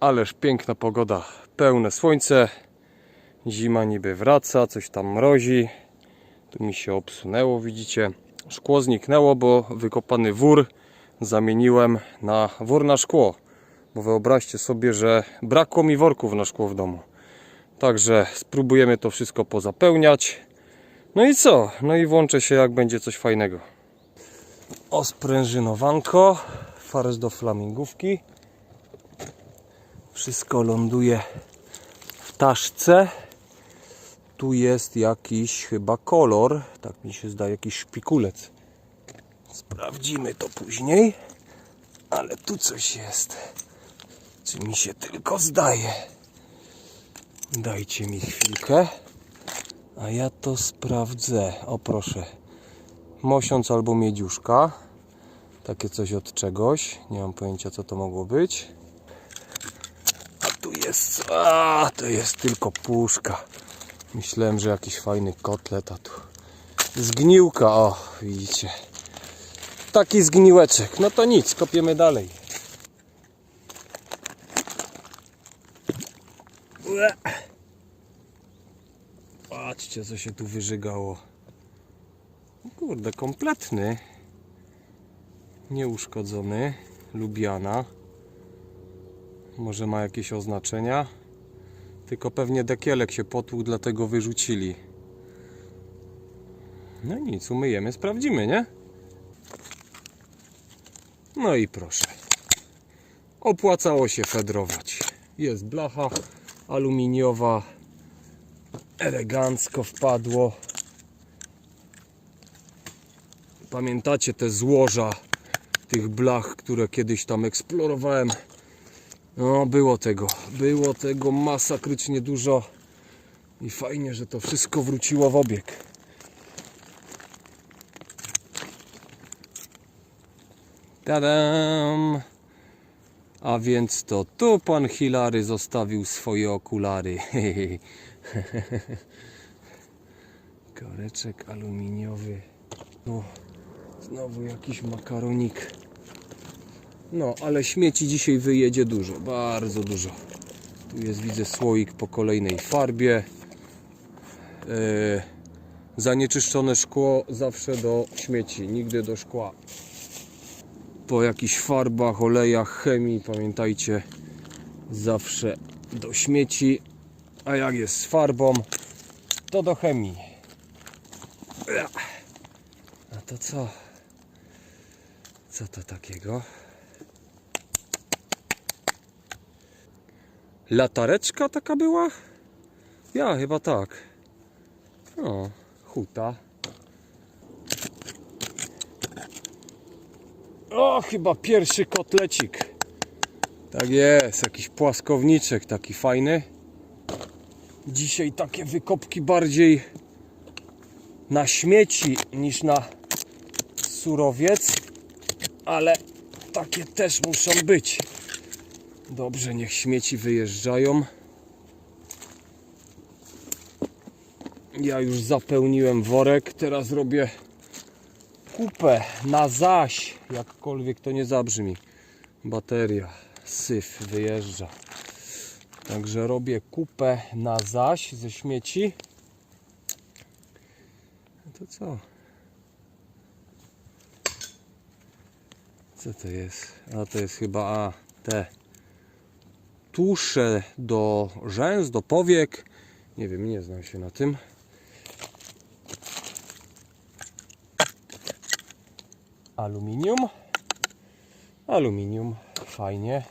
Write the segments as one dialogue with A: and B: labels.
A: Ależ piękna pogoda, pełne słońce. Zima niby wraca, coś tam mrozi. Tu mi się obsunęło, widzicie. Szkło zniknęło, bo wykopany wór zamieniłem na wór na szkło. Bo wyobraźcie sobie, że brakło mi worków na szkło w domu. Także spróbujemy to wszystko pozapełniać. No i co? No i włączę się jak będzie coś fajnego. Osprężynowanko, farsz do flamingówki. Wszystko ląduje w taszce. Tu jest jakiś chyba kolor, tak mi się zdaje, jakiś szpikulec. Sprawdzimy to później. Ale tu coś jest. Czy mi się tylko zdaje? Dajcie mi chwilkę. A ja to sprawdzę. O proszę. Mosiąc albo miedziuszka. Takie coś od czegoś. Nie mam pojęcia co to mogło być. Jest. A to jest tylko puszka. Myślałem, że jakiś fajny kotlet, a tu zgniłka. O, widzicie. Taki zgniłeczek. No to nic, kopiemy dalej. Patrzcie, co się tu wyżygało. O Kurde, kompletny. Nieuszkodzony. Lubiana. Może ma jakieś oznaczenia. Tylko pewnie dekielek się potłukł, dlatego wyrzucili. No nic, umyjemy, sprawdzimy, nie? No i proszę. Opłacało się fedrować. Jest blacha aluminiowa. Elegancko wpadło. Pamiętacie te złoża tych blach, które kiedyś tam eksplorowałem? No, było tego. Było tego masakrycznie dużo. I fajnie, że to wszystko wróciło w obieg. Tadam! A więc to tu pan Hilary zostawił swoje okulary. Koreczek aluminiowy. O, znowu jakiś makaronik. No, ale śmieci dzisiaj wyjedzie dużo, bardzo dużo. Tu jest, widzę, słoik po kolejnej farbie. E, zanieczyszczone szkło zawsze do śmieci, nigdy do szkła. Po jakichś farbach, olejach, chemii, pamiętajcie, zawsze do śmieci. A jak jest z farbą, to do chemii. A to co? Co to takiego? Latareczka taka była? Ja chyba tak. O, huta. O, chyba pierwszy kotlecik. Tak jest, jakiś płaskowniczek taki fajny. Dzisiaj takie wykopki bardziej na śmieci niż na surowiec, ale takie też muszą być. Dobrze, niech śmieci wyjeżdżają. Ja już zapełniłem worek, teraz robię kupę na zaś, jakkolwiek to nie zabrzmi. Bateria, syf wyjeżdża. Także robię kupę na zaś ze śmieci. To co? Co to jest? A to jest chyba a, te tusze do rzęs, do powiek. Nie wiem, nie znam się na tym. Aluminium. Aluminium, fajnie.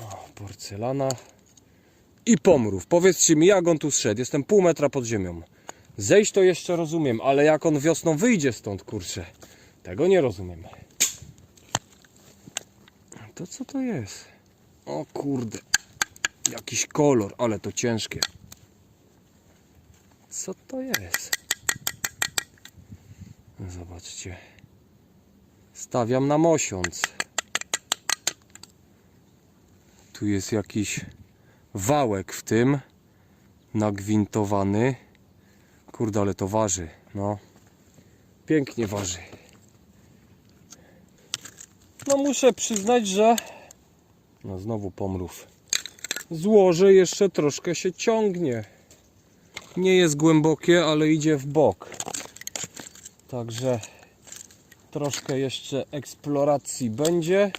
A: O, porcelana. I pomrów. Powiedzcie mi, jak on tu zszedł. Jestem pół metra pod ziemią. Zejść to jeszcze rozumiem, ale jak on wiosną wyjdzie stąd, kurczę. Tego nie rozumiem. To co to jest? O kurde. Jakiś kolor, ale to ciężkie. Co to jest? Zobaczcie. Stawiam na mosiąc. Tu jest jakiś wałek w tym. Nagwintowany. Kurde, ale to waży. No. Pięknie waży. No muszę przyznać, że no znowu pomrów. Złoże jeszcze troszkę się ciągnie. Nie jest głębokie, ale idzie w bok. Także troszkę jeszcze eksploracji będzie.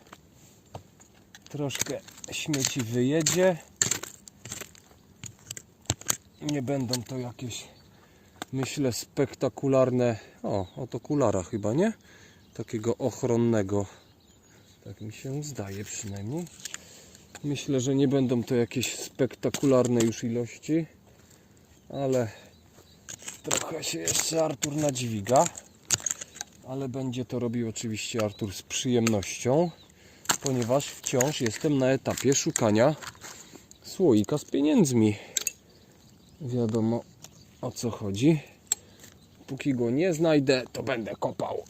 A: Troszkę śmieci wyjedzie. Nie będą to jakieś, myślę, spektakularne. O, oto kulara chyba, nie? Takiego ochronnego. Tak mi się zdaje przynajmniej. Myślę, że nie będą to jakieś spektakularne już ilości, ale trochę się jeszcze Artur nadźwiga. Ale będzie to robił oczywiście Artur z przyjemnością, ponieważ wciąż jestem na etapie szukania słoika z pieniędzmi. Wiadomo o co chodzi. Póki go nie znajdę, to będę kopał.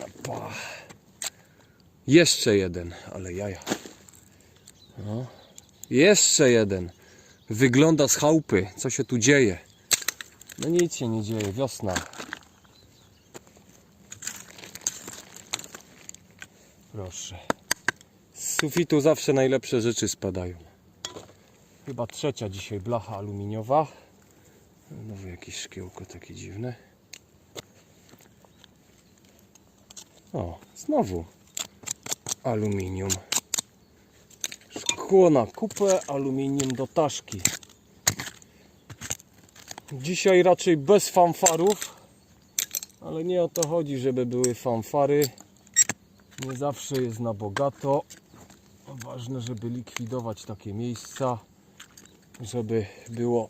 A: Opa. Jeszcze jeden, ale jaja. No. Jeszcze jeden. Wygląda z chałupy. Co się tu dzieje? No nic się nie dzieje. Wiosna. Proszę. Z sufitu zawsze najlepsze rzeczy spadają. Chyba trzecia dzisiaj blacha aluminiowa. Znowu jakieś szkiełko takie dziwne. O, znowu aluminium. Szkło na kupę, aluminium do taszki. Dzisiaj raczej bez fanfarów, ale nie o to chodzi, żeby były fanfary. Nie zawsze jest na bogato. Ważne, żeby likwidować takie miejsca, żeby było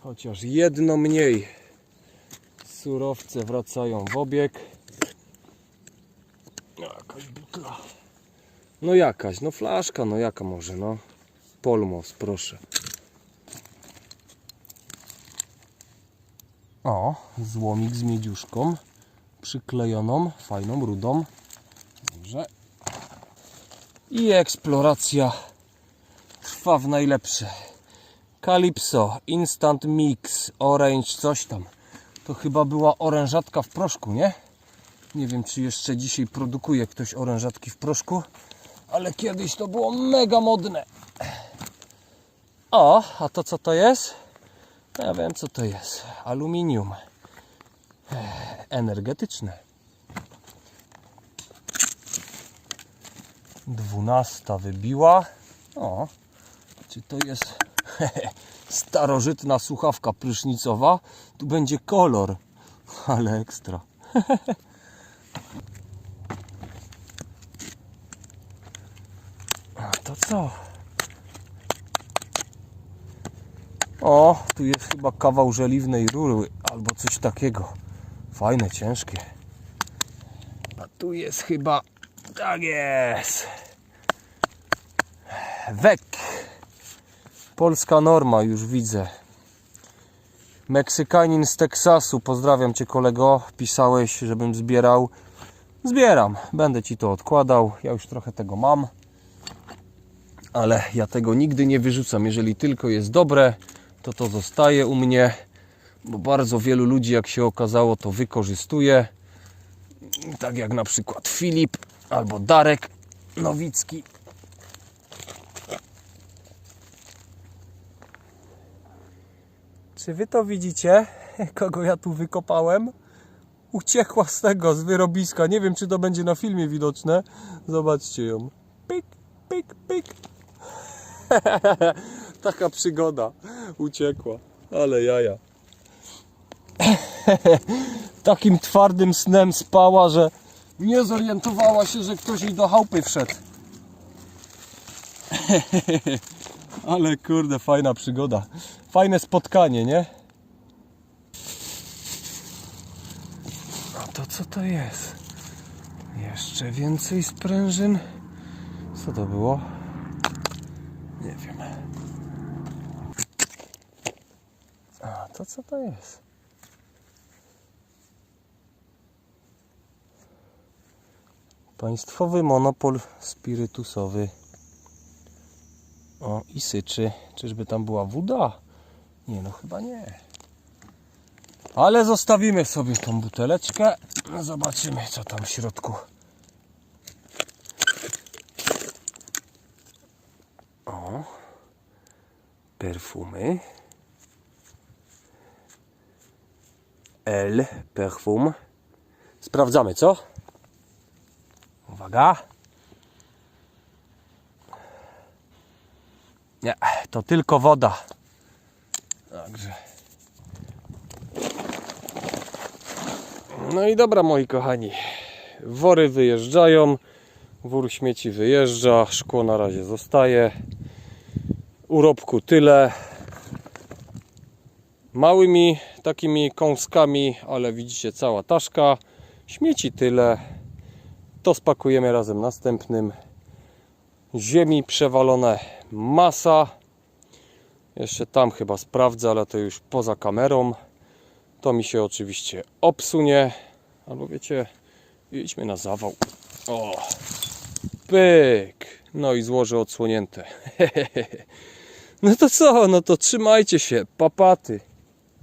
A: chociaż jedno mniej. Surowce wracają w obieg. No, Jakaś butla. No jakaś, no flaszka, no jaka może, no. Polmos, proszę. O, złomik z miedziuszką przyklejoną, fajną, rudą. Dobrze. I eksploracja trwa w najlepsze. Calypso, Instant Mix, Orange, coś tam. To chyba była orężatka w proszku, nie? Nie wiem, czy jeszcze dzisiaj produkuje ktoś orężatki w proszku, ale kiedyś to było mega modne. O, a to co to jest? Ja wiem, co to jest. Aluminium. Energetyczne. Dwunasta wybiła. O, czy to jest starożytna słuchawka prysznicowa? Tu będzie kolor, ale ekstra. A to co? O, tu jest chyba kawał żeliwnej rury albo coś takiego. Fajne, ciężkie. A tu jest chyba. Tak jest. Wek. Polska norma, już widzę. Meksykanin z Teksasu. Pozdrawiam cię, kolego. Pisałeś, żebym zbierał. Zbieram. Będę ci to odkładał. Ja już trochę tego mam. Ale ja tego nigdy nie wyrzucam. Jeżeli tylko jest dobre, to to zostaje u mnie. Bo bardzo wielu ludzi, jak się okazało, to wykorzystuje. Tak jak na przykład Filip albo Darek Nowicki. Czy wy to widzicie? Kogo ja tu wykopałem? Uciekła z tego, z wyrobiska. Nie wiem, czy to będzie na filmie widoczne. Zobaczcie ją. Pyk, pyk, pyk. Taka przygoda. Uciekła. Ale jaja. Takim twardym snem spała, że nie zorientowała się, że ktoś jej do chałupy wszedł. Ale kurde, fajna przygoda. Fajne spotkanie, nie? A to co to jest? Jeszcze więcej sprężyn. Co to było? Nie wiem. A to co to jest? Państwowy monopol spirytusowy. O, i syczy. Czyżby tam była woda? Nie, no chyba nie. Ale zostawimy sobie tą buteleczkę. Zobaczymy, co tam w środku. O, perfumy. L, perfum. Sprawdzamy, co? Uwaga. Nie, to tylko woda. Także. No i dobra, moi kochani. Wory wyjeżdżają. Wór śmieci wyjeżdża. Szkło na razie zostaje. Urobku tyle. Małymi takimi kąskami, ale widzicie cała taszka. Śmieci tyle. To spakujemy razem następnym. Ziemi przewalone masa. Jeszcze tam chyba sprawdzę, ale to już poza kamerą. To mi się oczywiście obsunie. Albo wiecie, idźmy na zawał. O, pyk. No i złoże odsłonięte. No to co? No to trzymajcie się. Papaty.